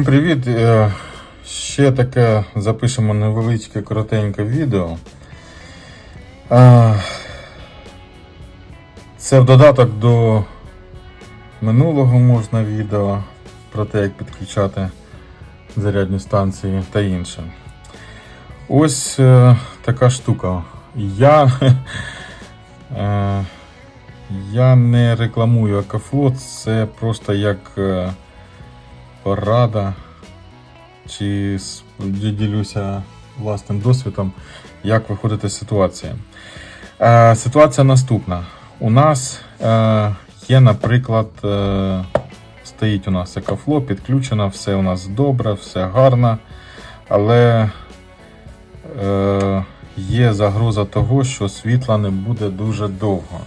привіт! Е, Ще таке запишемо невеличке коротеньке відео. Е, Це в додаток до минулого можна відео про те, як підключати зарядні станції та інше. Ось е, така штука. Я, я не рекламую Акафлот, це просто як порада чи ділюся власним досвідом, як виходити з ситуації. Е, ситуація наступна. У нас е, є, наприклад, е, стоїть у нас екофло, підключено, все у нас добре, все гарно, але е, є загроза того, що світла не буде дуже довго.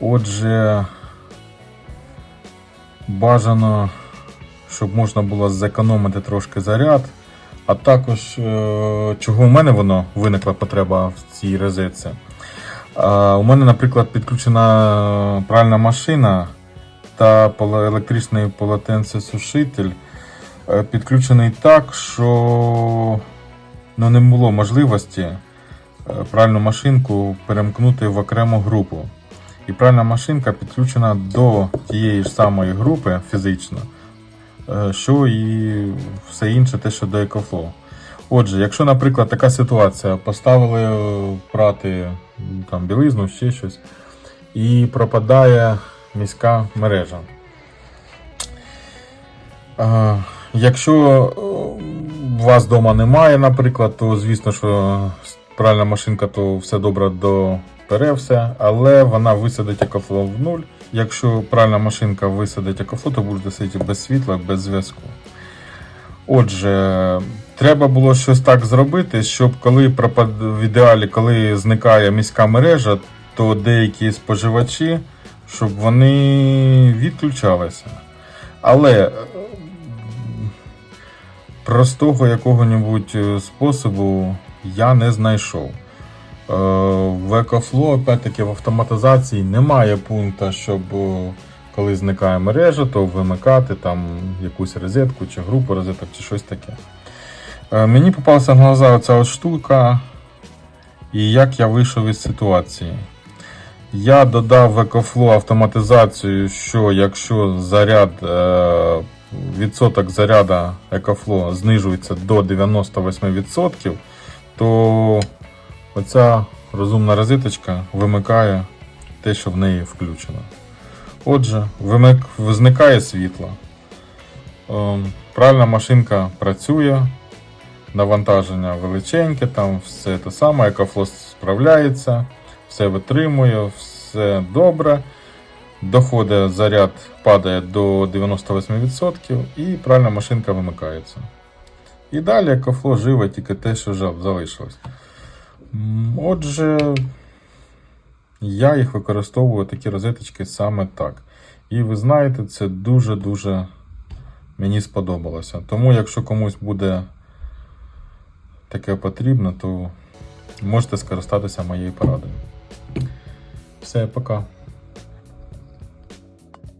Отже, бажано, щоб можна було зекономити трошки заряд. А також, е, чого у мене воно виникла потреба в цій розетці. У мене, наприклад, підключена пральна машина та електричний полотенцесушитель е, підключений так, що ну, не було можливості е, пральну машинку перемкнути в окрему групу. І пральна машинка підключена до тієї ж самої групи фізично, що і все інше, те, що до EcoFlow. Отже, якщо, наприклад, така ситуація, поставили е, прати там, білизну, ще щось, і пропадає міська мережа. Е, Якщо е, у вас вдома немає, наприклад, то звісно, що пральна машинка, то все добре допере все, але вона висадить екофло в нуль. Якщо пральна машинка висадить екофло, то будете сидіти без світла, без зв'язку. Отже, треба було щось так зробити, щоб коли пропад... в ідеалі, коли зникає міська мережа, то деякі споживачі, щоб вони відключалися. Але е, простого якого-небудь е, способу я не знайшов. В EcoFlow, опять-таки, в автоматизації немає пункту, щоб е, коли зникає мережа, то вимикати там якусь розетку чи групу розеток, чи щось таке. Е, Мені попалася на глаза оця от штука, і як я вийшов із ситуації. Я додав в EcoFlow автоматизацію, що якщо заряд, е, відсоток заряду EcoFlow знижується до 98%, то оця розумна розеточка вимикає те, що в неї включено. Отже, вимик... зникає світло. Ем, Пральна машинка працює, навантаження величеньке, там все те саме, екофло справляється, все витримує, все добре. Доходить заряд падає до 98% і пральна машинка вимикається. І далі екофло живе тільки те, що залишилось. Отже, я їх використовую такі розеточки саме так. І ви знаєте, це дуже-дуже мені сподобалося. Тому, якщо комусь буде таке потрібно, то можете скористатися моєю порадою. Все, пока.